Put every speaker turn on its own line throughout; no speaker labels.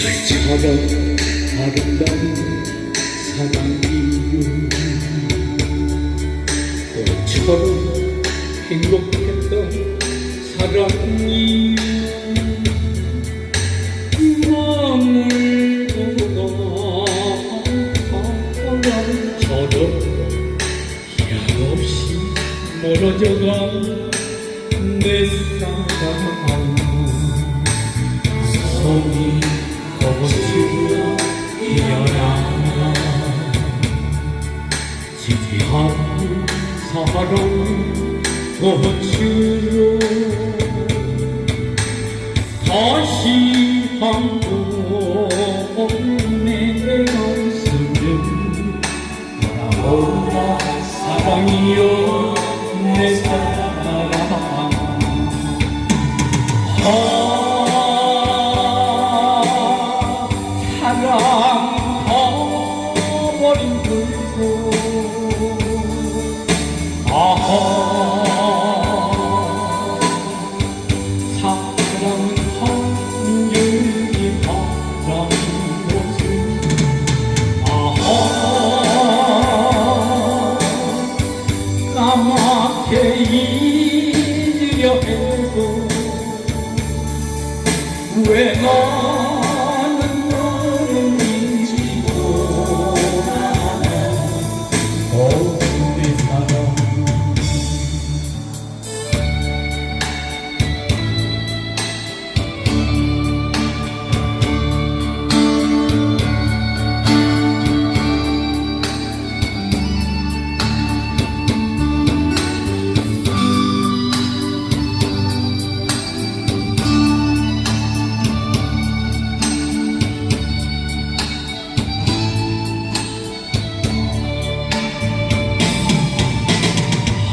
별처럼 아름다운 사랑이요 별처럼 행복했던 사랑이요 마음을 바람처럼 약없이 멀어져간 내 사랑 손이 거칠어 피어나 지지하는 사랑 거칠어 다시 한번 내 가슴을 바라보라 사랑이여 잊으려 해도 왜나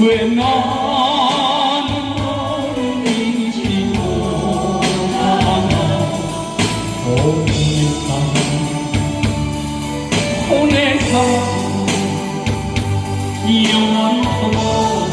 왜 나는 너를 잊지 못하나 오늘 사랑 영원토록